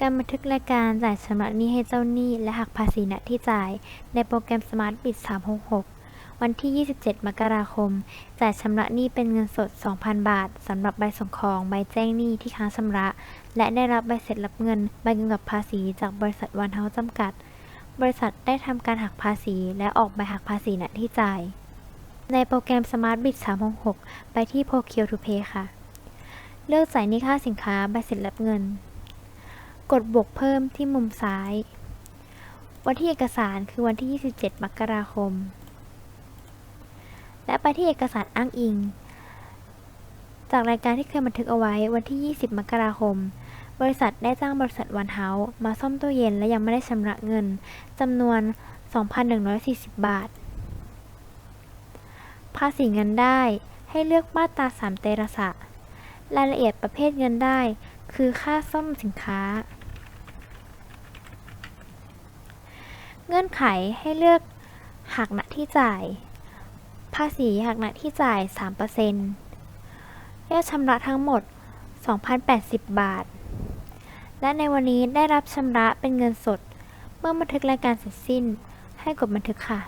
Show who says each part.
Speaker 1: การบันทึกรายการจ่ายชำระหนี้ให้เจ้าหนี้ และหักภาษีณที่จ่าย ในโปรแกรม Smart Bit 366 วันที่ 27 มกราคม จ่ายชำระหนี้เป็นเงินสด 2,000 บาทสำหรับใบส่งของใบแจ้งหนี้ที่ค้างชำระ และได้รับใบเสร็จรับเงินใบกำกับภาษีจากบริษัทวันเฮาจำกัด บริษัทได้ทำการหักภาษี และออกใบหักภาษีณที่จ่าย ในโปรแกรม Smart Bit 366 ไปที่ p o c u r e to Pay ค่ะ เลือกจ่ายหนี้ค่าสินค้าใบเสร็จรับเงิน กดบวกเพิ่มที่มุมซ้าย วันที่เอกสารคือวันที่ 27 มกราคม และไปที่เอกสารอ้างอิง จากรายการที่เคยบันทึกเอาไว้วันที่ 20 มกราคม บริษัทได้จ้างบริษัทวันเฮาส์มาซ่อมตู้เย็นและยังไม่ได้ชำระเงินจำนวน 2,140 บาท ภาษีเงินได้ให้เลือกมาตรา 3 เตระสะ รายละเอียดประเภทเงินได้ คือค่าซ่อมสินค้า เงื่อนไขให้เลือกหักณที่จ่าย ภาษีหักณที่จ่าย 3%ยอดชำระทั้งหมด 2,080 บาท และในวันนี้ได้รับชำระเป็นเงินสด เมื่อบันทึกรายการเสร็จสิ้น ให้กดบันทึกค่ะ